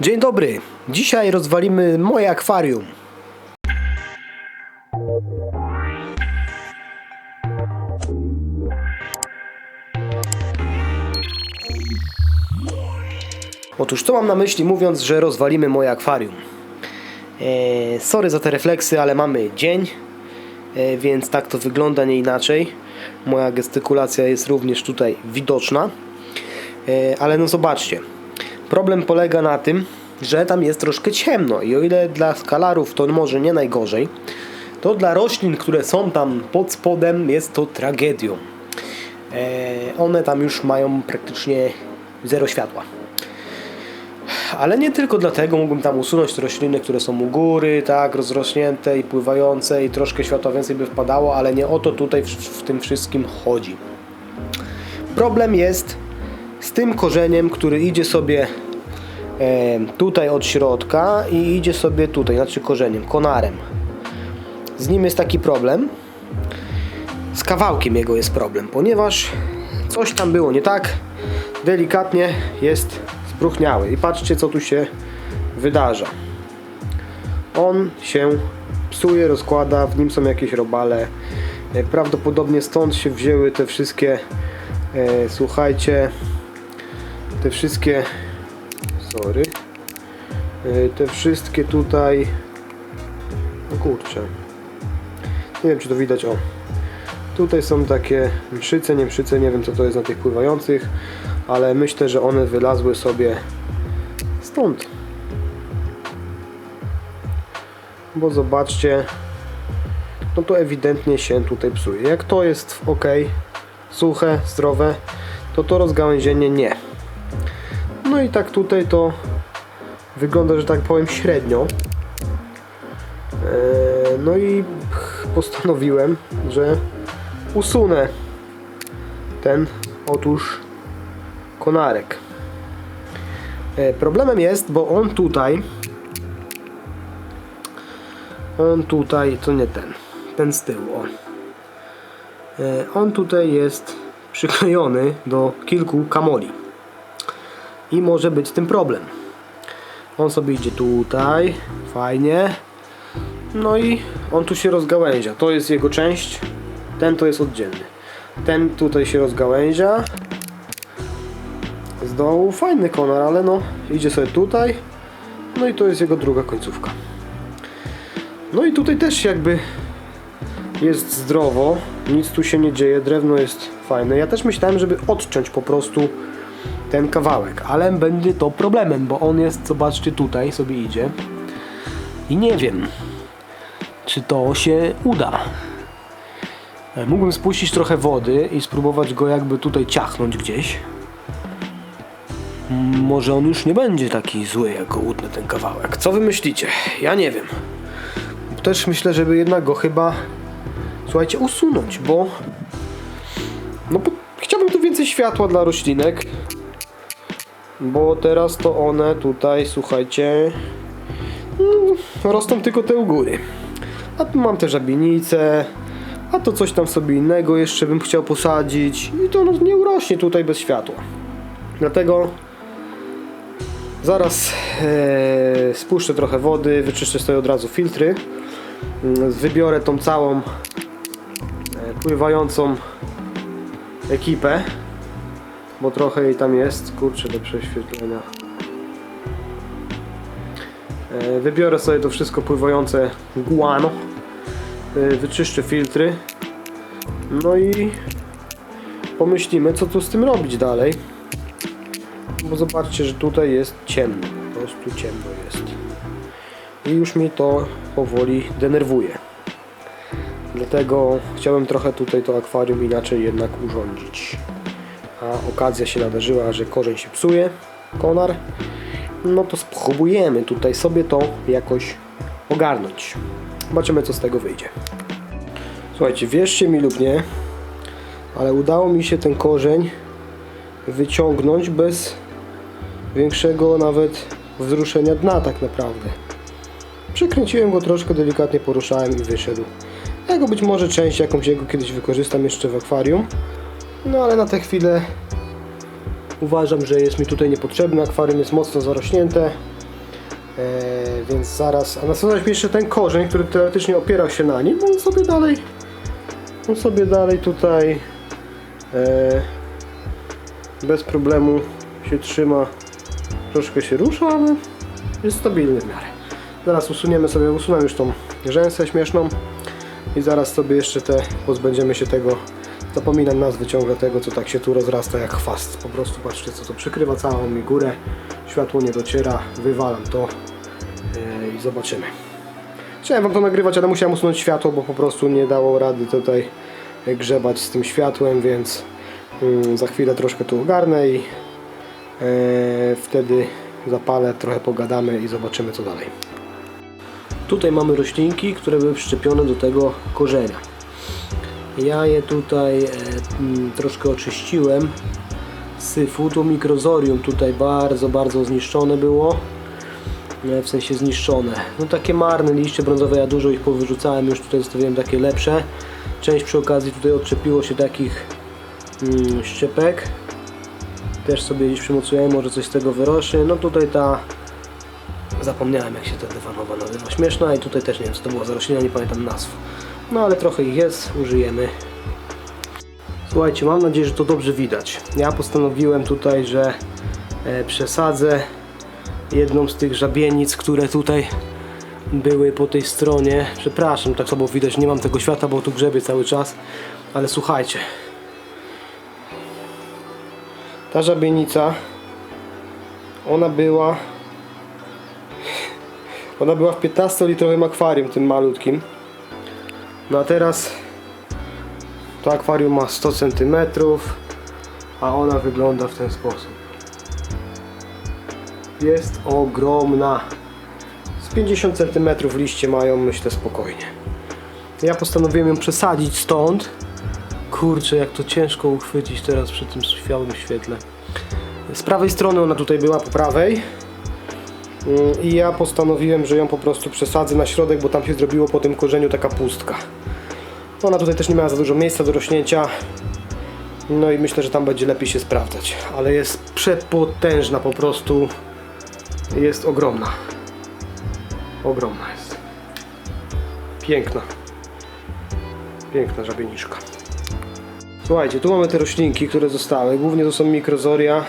Dzień dobry. Dzisiaj rozwalimy moje akwarium. Otóż co mam na myśli mówiąc, że rozwalimy moje akwarium? Eee, sorry za te refleksy, ale mamy dzień, e, więc tak to wygląda nie inaczej. Moja gestykulacja jest również tutaj widoczna. E, ale no zobaczcie, problem polega na tym, że tam jest troszkę ciemno i o ile dla skalarów to może nie najgorzej, to dla roślin, które są tam pod spodem jest to tragedią. E, one tam już mają praktycznie zero światła. Ale nie tylko dlatego mógłbym tam usunąć te rośliny, które są u góry, tak, rozrośnięte i pływające i troszkę światła więcej by wpadało, ale nie o to tutaj w, w tym wszystkim chodzi. Problem jest tym korzeniem, który idzie sobie e, tutaj od środka i idzie sobie tutaj, znaczy korzeniem, konarem. Z nim jest taki problem. Z kawałkiem jego jest problem, ponieważ coś tam było nie tak. Delikatnie jest spróchniały. I patrzcie, co tu się wydarza. On się psuje, rozkłada, w nim są jakieś robale. E, Prawdopodobnie stąd się wzięły te wszystkie, e, słuchajcie, te wszystkie, sorry, e, te wszystkie tutaj, no kurczę, nie wiem czy to widać, o, tutaj są takie mszyce, nie mszyce, nie wiem co to jest na tych pływających, ale myślę, że one wylazły sobie stąd. Bo zobaczcie, no to ewidentnie się tutaj psuje. Jak to jest ok, suche, zdrowe, to to rozgałęzienie nie. No i tak tutaj to wygląda, że tak powiem średnio. Eee, No i postanowiłem, że usunę ten otóż konarek. E, Problemem jest, bo on tutaj on tutaj, to nie ten ten z tyłu, o. E, on tutaj jest przyklejony do kilku kamoli i może być z tym problem. On sobie idzie tutaj. Fajnie. No i on tu się rozgałęzia. To jest jego część. Ten to jest oddzielny. Ten tutaj się rozgałęzia. Z dołu. Fajny konar, ale no idzie sobie tutaj. No i to jest jego druga końcówka. No i tutaj też jakby jest zdrowo. Nic tu się nie dzieje, drewno jest fajne. Ja też myślałem, żeby odciąć po prostu ten kawałek, ale będzie to problemem, bo on jest, zobaczcie tutaj sobie idzie i nie wiem czy to się uda E, Mógłbym spuścić trochę wody i spróbować go jakby tutaj ciachnąć gdzieś Może on już nie będzie taki zły, jak go utnę ten kawałek. Co wy myślicie? Ja nie wiem. Też myślę, żeby jednak go chyba, słuchajcie, usunąć, bo no bo chciałbym tu więcej światła dla roślinek, bo teraz to one tutaj, słuchajcie, no, rosną tylko te u góry. A tu mam te żabienice, a to coś tam sobie innego jeszcze bym chciał posadzić i to no, nie urośnie tutaj bez światła. Dlatego zaraz e, spuszczę trochę wody, wyczyszczę sobie od razu filtry. Mm, Wybiorę tą całą e, pływającą ekipę, bo trochę jej tam jest, kurczę do prześwietlenia. E, Wybiorę sobie to wszystko pływające guano, e, wyczyszczę filtry, no i pomyślimy co tu z tym robić dalej. Bo zobaczcie, że tutaj jest ciemno. Po prostu ciemno jest. I już mnie to powoli denerwuje. Dlatego chciałem trochę tutaj to akwarium inaczej jednak urządzić. A okazja się nadarzyła, że korzeń się psuje, konar. No to spróbujemy tutaj sobie to jakoś ogarnąć. Zobaczymy co z tego wyjdzie. Słuchajcie, wierzcie mi lub nie, ale udało mi się ten korzeń wyciągnąć bez większego nawet wzruszenia dna tak naprawdę. Przekręciłem go troszkę, delikatnie poruszałem i wyszedł. Ja go być może część jakąś jego kiedyś wykorzystam jeszcze w akwarium. No ale na tę chwilę uważam, że jest mi tutaj niepotrzebny. Akwarium jest mocno zarośnięte. E, więc zaraz, a następnie jeszcze ten korzeń, który teoretycznie opierał się na nim, on sobie dalej, on sobie dalej tutaj e, bez problemu się trzyma, troszkę się rusza, ale jest stabilny w miarę. Zaraz usuniemy sobie, usunę już tą rzęsę śmieszną i zaraz sobie jeszcze te, pozbędziemy się tego, zapominam nazwy ciągle tego, co tak się tu rozrasta jak chwast. Po prostu patrzcie, co to przykrywa całą mi górę, światło nie dociera, wywalam to yy, i zobaczymy. Chciałem wam to nagrywać, ale musiałem usunąć światło, bo po prostu nie dało rady tutaj grzebać z tym światłem, więc mm, za chwilę troszkę tu ogarnę i e, wtedy zapalę, trochę pogadamy i zobaczymy co dalej. Tutaj mamy roślinki, które były przyczepione do tego korzenia. Ja je tutaj e, mm, troszkę oczyściłem syfu. Tu mikrozorium tutaj bardzo, bardzo zniszczone było. E, w sensie zniszczone. No takie marne liście brązowe, ja dużo ich powyrzucałem, już tutaj zostawiłem takie lepsze. Część przy okazji tutaj odczepiło się takich mm, szczepek. Też sobie gdzieś przymocujemy, może coś z tego wyrośnie. No tutaj ta Zapomniałem jak się ta dywanowa nazywa. Śmieszna i tutaj też nie wiem co to była za roślina, nie pamiętam nazw. No ale trochę ich jest, użyjemy. Słuchajcie, mam nadzieję, że to dobrze widać. Ja postanowiłem tutaj, że e, przesadzę jedną z tych żabienic, które tutaj były po tej stronie. Przepraszam, tak słabo widać, nie mam tego świata, bo tu grzebie cały czas. Ale słuchajcie. Ta żabienica, ona była ona była w 15-litrowym akwarium, tym malutkim. No a teraz to akwarium ma 100 cm, a ona wygląda w ten sposób. Jest ogromna. Z 50 cm liście mają, myślę, spokojnie. Ja postanowiłem ją przesadzić stąd. Kurczę, jak to ciężko uchwycić teraz przy tym światłym świetle. Z prawej strony ona tutaj była, po prawej. Mm, I ja postanowiłem, że ją po prostu przesadzę na środek, bo tam się zrobiło po tym korzeniu taka pustka. Ona tutaj też nie miała za dużo miejsca do rośnięcia. No i myślę, że tam będzie lepiej się sprawdzać. Ale jest przepotężna po prostu. Jest ogromna. Ogromna jest. Piękna. Piękna żabieniczka. Słuchajcie, tu mamy te roślinki, które zostały. Głównie to są mikrozoria.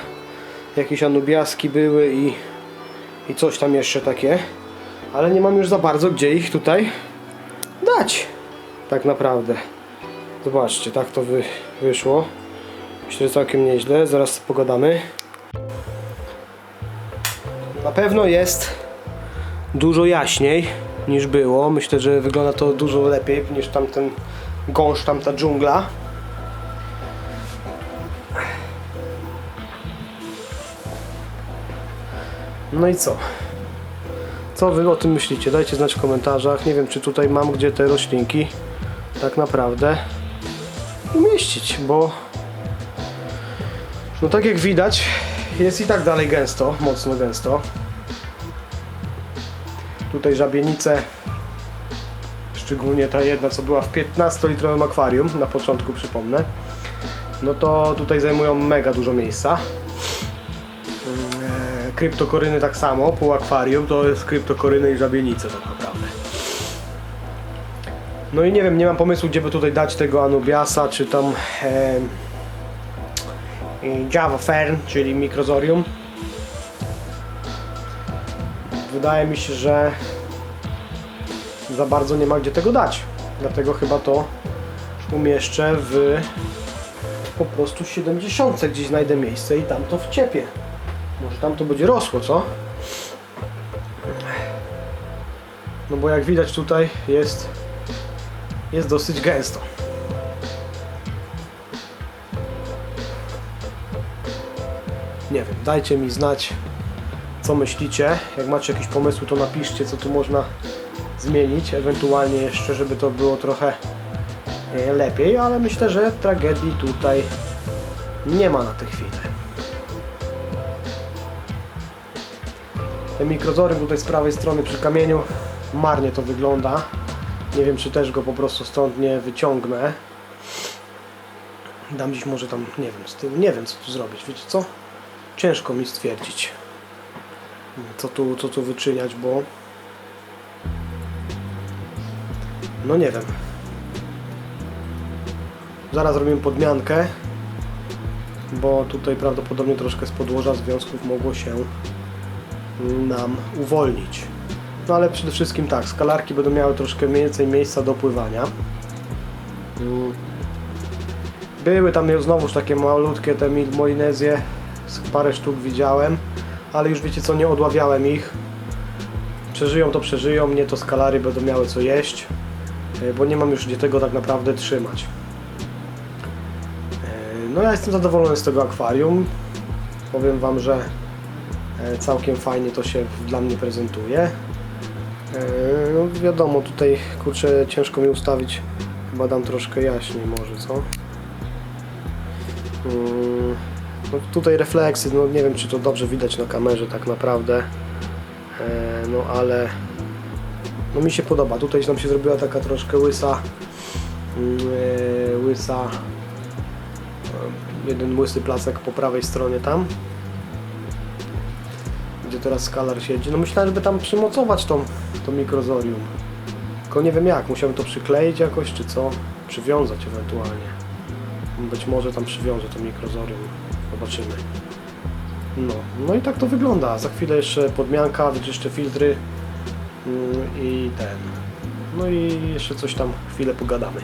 Jakieś anubiaski były i i coś tam jeszcze takie. Ale nie mam już za bardzo gdzie ich tutaj dać. Tak naprawdę. Zobaczcie, tak to wy, wyszło. Myślę, że całkiem nieźle. Zaraz pogadamy. Na pewno jest dużo jaśniej niż było. Myślę, że wygląda to dużo lepiej niż tamten gąszcz, tamta dżungla. No i co? Co wy o tym myślicie? Dajcie znać w komentarzach. Nie wiem, czy tutaj mam gdzie te roślinki tak naprawdę umieścić, bo no tak jak widać jest i tak dalej gęsto, mocno gęsto. Tutaj żabienice, szczególnie ta jedna, co była w 15-litrowym akwarium, na początku przypomnę, no to tutaj zajmują mega dużo miejsca kryptokoryny tak samo, pół akwarium to jest kryptokoryny i żabienice tak naprawdę. No i nie wiem, nie mam pomysłu gdzie by tutaj dać tego Anubiasa, czy tam e, Java Fern, czyli mikrozorium. Wydaje mi się, że za bardzo nie ma gdzie tego dać. Dlatego chyba to umieszczę w po prostu 70 gdzieś znajdę miejsce i tam to wciepię. Może tam to będzie rosło, co? No bo jak widać tutaj jest jest dosyć gęsto. Nie wiem, dajcie mi znać co myślicie. Jak macie jakieś pomysły to napiszcie co tu można zmienić, ewentualnie jeszcze żeby to było trochę e, lepiej, ale myślę, że tragedii tutaj nie ma na tę chwilę. Ten mikrozorium tutaj z prawej strony przy kamieniu marnie to wygląda. Nie wiem czy też go po prostu stąd nie wyciągnę. Dam dziś może tam, nie wiem, z tym, nie wiem co tu zrobić, wiecie co? Ciężko mi stwierdzić. co tu, co tu wyczyniać, bo no nie wiem. Zaraz robimy podmiankę, bo tutaj prawdopodobnie troszkę z podłoża związków mogło się nam uwolnić. No ale przede wszystkim tak, skalarki będą miały troszkę więcej miejsca do pływania. Były tam znowuż takie malutkie te Molinezje, parę sztuk widziałem, ale już wiecie co, nie odławiałem ich. Przeżyją to przeżyją, mnie to skalary będą miały co jeść, e, bo nie mam już gdzie tego tak naprawdę trzymać. E, No ja jestem zadowolony z tego akwarium. Powiem Wam, że e, całkiem fajnie to się dla mnie prezentuje. E, No wiadomo, tutaj kurczę ciężko mi ustawić. Chyba dam troszkę jaśniej może, co? Mm, No tutaj refleksy, no nie wiem czy to dobrze widać na kamerze tak naprawdę. E, No ale no mi się podoba. Tutaj nam się zrobiła taka troszkę łysa e, łysa jeden łysy placek po prawej stronie tam gdzie teraz skalar siedzi. No myślałem, żeby tam przymocować tą, to mikrozorium. Tylko nie wiem jak, musiałem to przykleić jakoś, czy co? Przywiązać ewentualnie. Być może tam przywiążę to mikrozorium. Zobaczymy. No, no i tak to wygląda. Za chwilę jeszcze podmianka, wyczyszczę filtry mm, i ten. No i jeszcze coś tam chwilę pogadamy.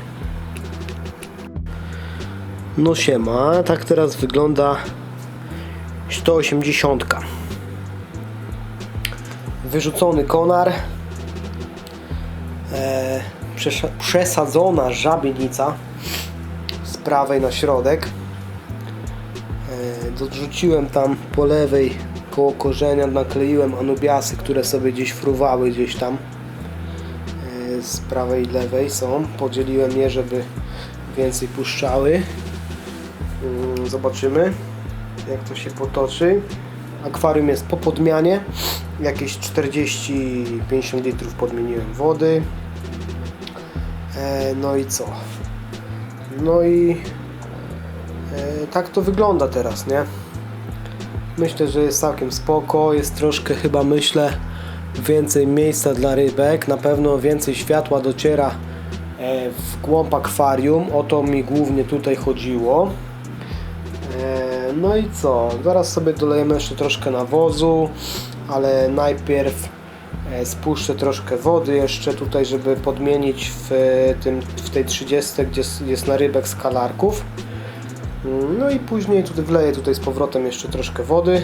No siema, tak teraz wygląda 180. Wyrzucony konar. E, przesadzona żabienica z prawej na środek. E, dorzuciłem tam po lewej koło korzenia, nakleiłem anubiasy, które sobie gdzieś fruwały gdzieś tam. E, z prawej i lewej są. Podzieliłem je, żeby więcej puszczały. Mm, Zobaczymy jak to się potoczy. Akwarium jest po podmianie. Jakieś 40-50 litrów podmieniłem wody. E, no i co? No i e, tak to wygląda teraz, nie? Myślę, że jest całkiem spoko. Jest troszkę chyba myślę więcej miejsca dla rybek. Na pewno więcej światła dociera e, w głąb akwarium. O to mi głównie tutaj chodziło. No i co? Zaraz sobie dolejemy jeszcze troszkę nawozu, ale najpierw e, spuszczę troszkę wody jeszcze tutaj, żeby podmienić w, e, tym, w tej 30, gdzie jest narybek skalarków. Mm, No i później tutaj wleję tutaj z powrotem jeszcze troszkę wody.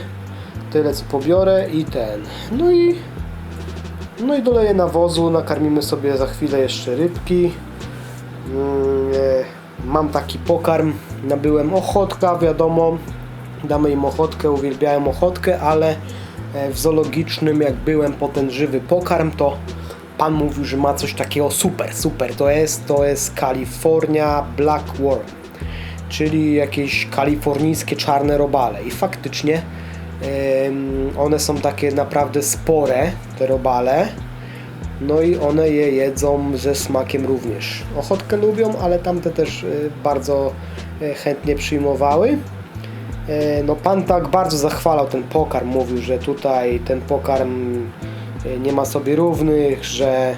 Tyle co pobiorę i ten. No i no i doleję nawozu, nakarmimy sobie za chwilę jeszcze rybki. Mm, e, Mam taki pokarm, nabyłem ochotka, wiadomo, damy im ochotkę, uwielbiałem ochotkę, ale e, w zoologicznym jak byłem po ten żywy pokarm, to pan mówił, że ma coś takiego super, super, to jest, to jest California Black Worm, czyli jakieś kalifornijskie czarne robale i faktycznie one są takie naprawdę spore, te robale, no i one je jedzą ze smakiem również. Ochotkę lubią, ale tamte też y, bardzo y, chętnie przyjmowały. E, No pan tak bardzo zachwalał ten pokarm, mówił, że tutaj ten pokarm y, nie ma sobie równych, że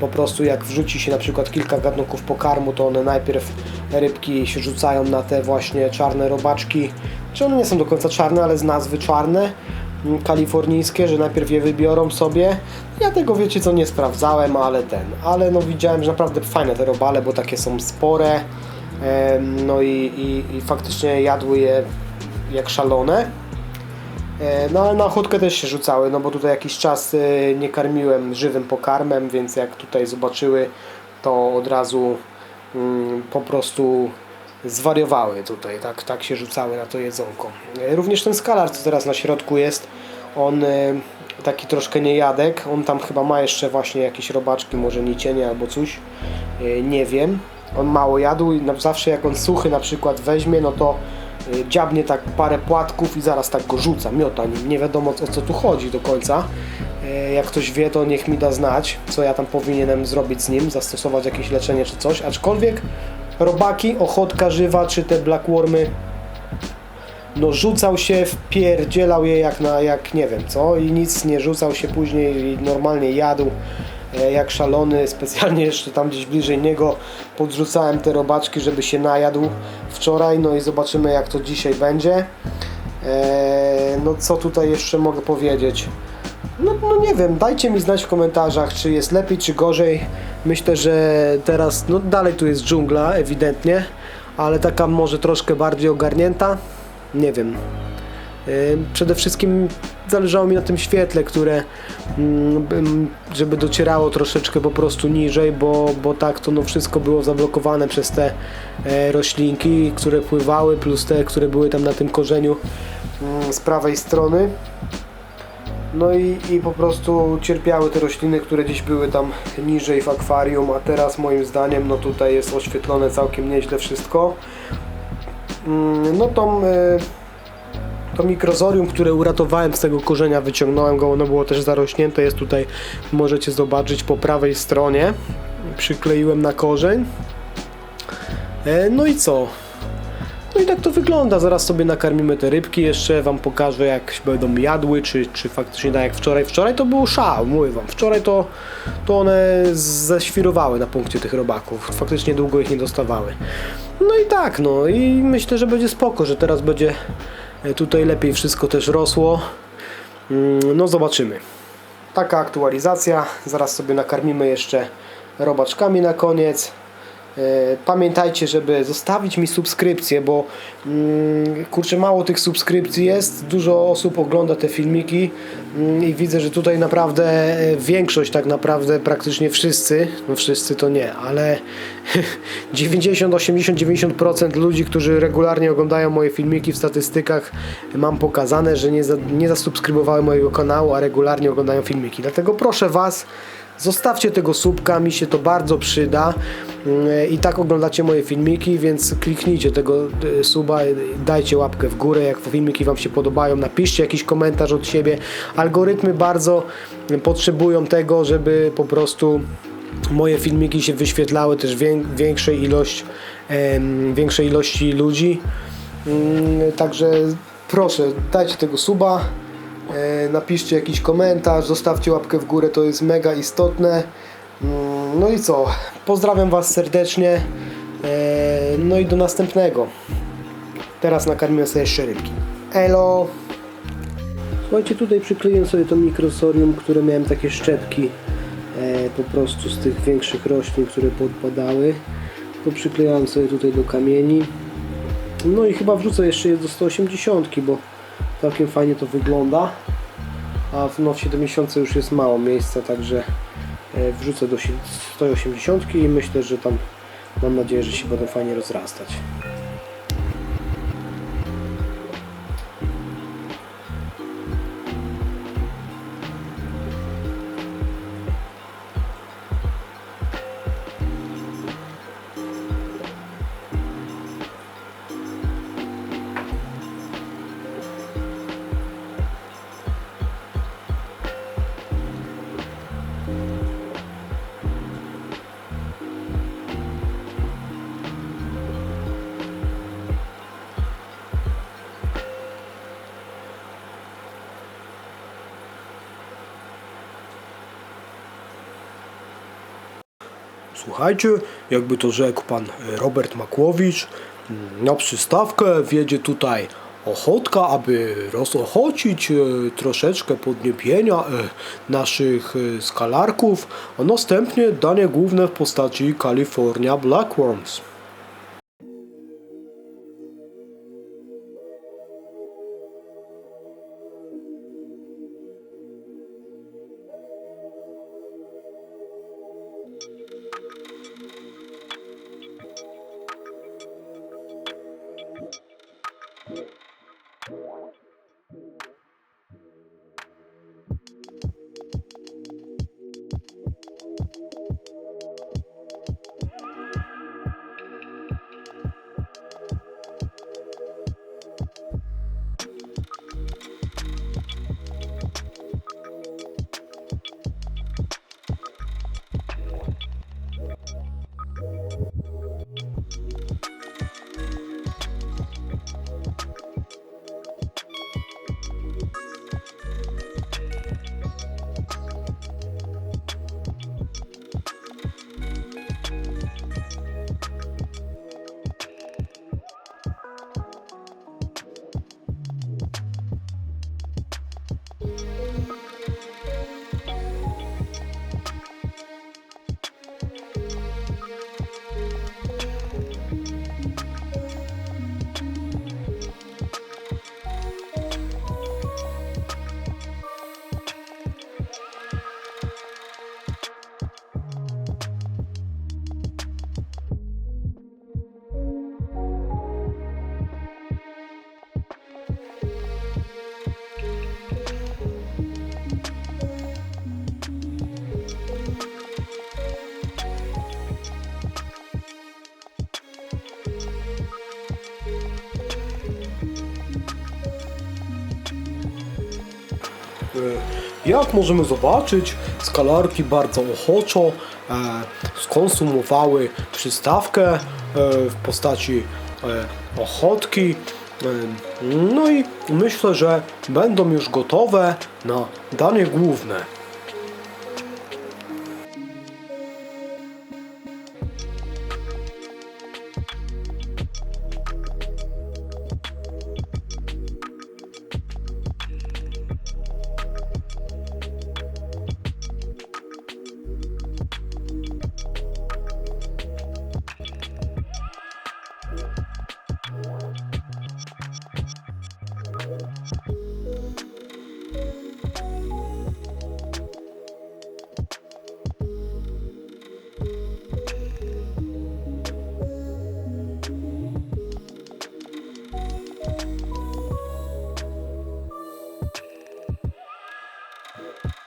po prostu jak wrzuci się na przykład kilka gatunków pokarmu, to one najpierw rybki się rzucają na te właśnie czarne robaczki, czy one nie są do końca czarne, ale z nazwy czarne, kalifornijskie, że najpierw je wybiorą sobie. Ja tego wiecie co nie sprawdzałem, ale ten, ale no widziałem, że naprawdę fajne te robale, bo takie są spore, no i, i, i faktycznie jadły je jak szalone. No ale na ochotkę też się rzucały, no bo tutaj jakiś czas e, nie karmiłem żywym pokarmem, więc jak tutaj zobaczyły, to od razu mm, po prostu zwariowały tutaj, tak, tak się rzucały na to jedzonko. E, Również ten skalar, co teraz na środku jest, on e, taki troszkę niejadek, on tam chyba ma jeszcze właśnie jakieś robaczki, może nicienie albo coś, e, nie wiem. On mało jadł i zawsze jak on suchy na przykład weźmie, no to y, dziabnie tak parę płatków i zaraz tak go rzuca, miota nim. Nie wiadomo o co tu chodzi do końca. E, Jak ktoś wie, to niech mi da znać, co ja tam powinienem zrobić z nim, zastosować jakieś leczenie czy coś. Aczkolwiek robaki, ochotka żywa czy te blackwormy no rzucał się, wpierdzielał je jak na, jak nie wiem co i nic nie rzucał się później i normalnie jadł jak szalony, specjalnie jeszcze tam gdzieś bliżej niego podrzucałem te robaczki, żeby się najadł wczoraj, no i zobaczymy jak to dzisiaj będzie. E, no co tutaj jeszcze mogę powiedzieć? No, no nie wiem, dajcie mi znać w komentarzach, czy jest lepiej, czy gorzej. Myślę, że teraz, no dalej tu jest dżungla, ewidentnie, ale taka może troszkę bardziej ogarnięta. Nie wiem. Przede wszystkim zależało mi na tym świetle, które mm, żeby docierało troszeczkę po prostu niżej, bo, bo tak to no wszystko było zablokowane przez te e, roślinki, które pływały, plus te, które były tam na tym korzeniu mm, z prawej strony. No i, i po prostu cierpiały te rośliny, które gdzieś były tam niżej w akwarium, a teraz moim zdaniem no tutaj jest oświetlone całkiem nieźle wszystko. Mm, No tą, e, to mikrozorium, które uratowałem z tego korzenia, wyciągnąłem go, ono było też zarośnięte, jest tutaj, możecie zobaczyć po prawej stronie. Przykleiłem na korzeń. E, No i co? No i tak to wygląda. Zaraz sobie nakarmimy te rybki. Jeszcze Wam pokażę, jak będą jadły, czy, czy faktycznie tak jak wczoraj. Wczoraj to był szał, mówię Wam. Wczoraj to, to one zaświrowały na punkcie tych robaków. Faktycznie długo ich nie dostawały. No i tak, no i myślę, że będzie spoko, że teraz będzie tutaj lepiej wszystko też rosło. Mm, No zobaczymy. Taka aktualizacja. Zaraz sobie nakarmimy jeszcze robaczkami na koniec. E, Pamiętajcie, żeby zostawić mi subskrypcję, bo mm, kurczę, mało tych subskrypcji jest. Dużo osób ogląda te filmiki mm, i widzę, że tutaj naprawdę e, większość, tak naprawdę praktycznie wszyscy, no wszyscy to nie, ale 90, 80, 90% ludzi, którzy regularnie oglądają moje filmiki w statystykach, mam pokazane, że nie, za, nie zasubskrybowały mojego kanału, a regularnie oglądają filmiki. Dlatego proszę Was, Zostawcie tego subka, mi się to bardzo przyda. Mm, I tak oglądacie moje filmiki, więc kliknijcie tego y, suba, y, dajcie łapkę w górę, jak filmiki Wam się podobają, napiszcie jakiś komentarz od siebie. Algorytmy bardzo potrzebują tego, żeby po prostu moje filmiki się wyświetlały też wię- większej ilość, większej ilości ludzi. Mm, Także proszę, dajcie tego suba. E, napiszcie jakiś komentarz, zostawcie łapkę w górę, to jest mega istotne. No i co? Pozdrawiam Was serdecznie. E, No i do następnego. Teraz nakarmimy sobie jeszcze rybki. Elo! Słuchajcie, tutaj przykleiłem sobie to mikrosorium, które miałem takie szczepki e, po prostu z tych większych roślin, które podpadały. To przyklejałem sobie tutaj do kamieni. No i chyba wrzucę jeszcze je do 180, bo całkiem fajnie to wygląda. A w, no, w 7 miesiące już jest mało miejsca, także wrzucę do si- 180 i myślę, że tam mam nadzieję, że się będą fajnie rozrastać. Słuchajcie, jakby to rzekł pan e, Robert Makłowicz, mm, na przystawkę wjedzie tutaj ochotka, aby rozochocić e, troszeczkę podniebienia e, naszych skalarków, a następnie danie główne w postaci California Blackworms. Jak możemy zobaczyć, skalarki bardzo ochoczo e, skonsumowały przystawkę e, w postaci e, ochotki. E, No i myślę, że będą już gotowe na danie główne. you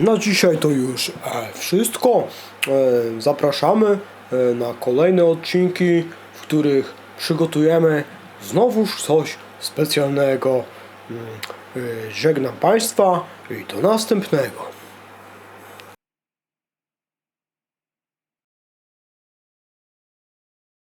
Na dzisiaj to już e, wszystko. E, Zapraszamy e, na kolejne odcinki, w których przygotujemy znowuż coś specjalnego. Mm, Żegnam Państwa i do następnego.